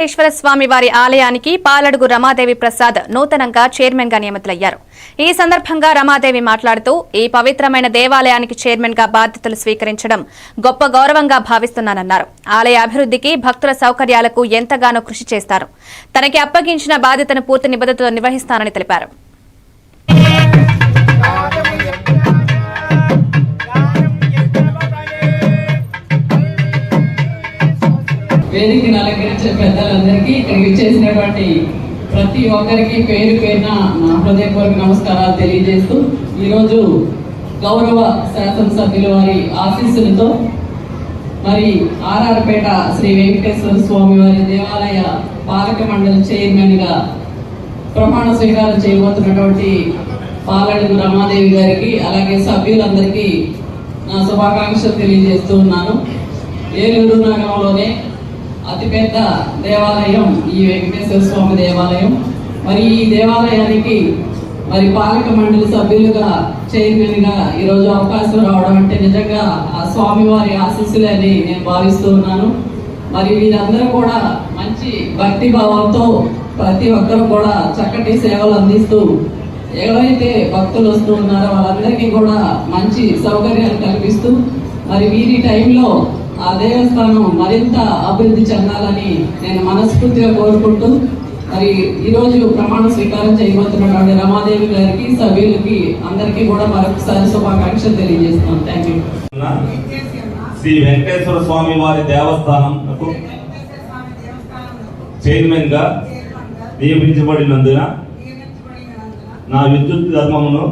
వెంకటేశ్వర స్వామి వారి ఆలయానికి పాలడుగు రమాదేవి ప్రసాద్ నూతనంగా చైర్మన్గా నియమితులయ్యారు. ఈ సందర్భంగా రమాదేవి మాట్లాడుతూ ఈ పవిత్రమైన దేవాలయానికి చైర్మన్గా బాధ్యతలు స్వీకరించడం గొప్ప గౌరవంగా భావిస్తున్నానన్నారు. ఆలయ అభివృద్ధికి భక్తుల సౌకర్యాలకు ఎంతగానో కృషి చేస్తారు. తనకి అప్పగించిన బాధ్యతను పూర్తి నిబద్ధతతో నిర్వహిస్తానని తెలిపారు. వేదికను అలంకరించిన పెద్దలందరికీ ఇక్కడికి వచ్చేసినటువంటి ప్రతి ఒక్కరికి పేరు పేరున నా హృదయపూర్వక నమస్కారాలు తెలియజేస్తూ ఈరోజు గౌరవ శాసనసభ్యుల వారి ఆశీస్సులతో మరి ఆర్ఆర్పేట శ్రీ వెంకటేశ్వర స్వామి వారి దేవాలయ పాలక మండలి చైర్మన్గా ప్రమాణ స్వీకారం చేయబోతున్నటువంటి పాలడుగు రమాదేవి గారికి అలాగే సభ్యులందరికీ నా శుభాకాంక్షలు తెలియజేస్తూ ఉన్నాను. ఏలూరు నగరంలోనే అతిపెద్ద దేవాలయం ఈ వెంకటేశ్వర స్వామి దేవాలయం. మరి ఈ దేవాలయానికి మరి పాలక మండలి సభ్యులుగా చైర్మన్గా ఈరోజు అవకాశం రావడం అంటే నిజంగా ఆ స్వామివారి ఆశీస్సులని నేను భావిస్తూ ఉన్నాను. మరి వీరందరూ కూడా మంచి భక్తి భావంతో ప్రతి ఒక్కరు కూడా చక్కటి సేవలు అందిస్తూ ఎవరైతే భక్తులు వస్తూ ఉన్నారో వాళ్ళందరికీ కూడా మంచి సౌకర్యాలు కల్పిస్తూ మరి వీరి టైంలో ఆ దేవస్థానం మరింత అభివృద్ధి చెందాలని నేను మనస్ఫూర్తిగా కోరుకుంటూ మరి ఈరోజు ప్రమాణ స్వీకారం చేయబోతున్నటువంటి రమాదేవి గారికి సభ్యులకి అందరికీ కూడా మరొకసారి శుభాకాంక్షలు తెలియజేస్తున్నాం. థ్యాంక్ యూ శ్రీ వెంకటేశ్వర స్వామి వారి దేవస్థానం చైర్మన్గా నియమించబడినందున నా విద్యుత్ ధర్మమును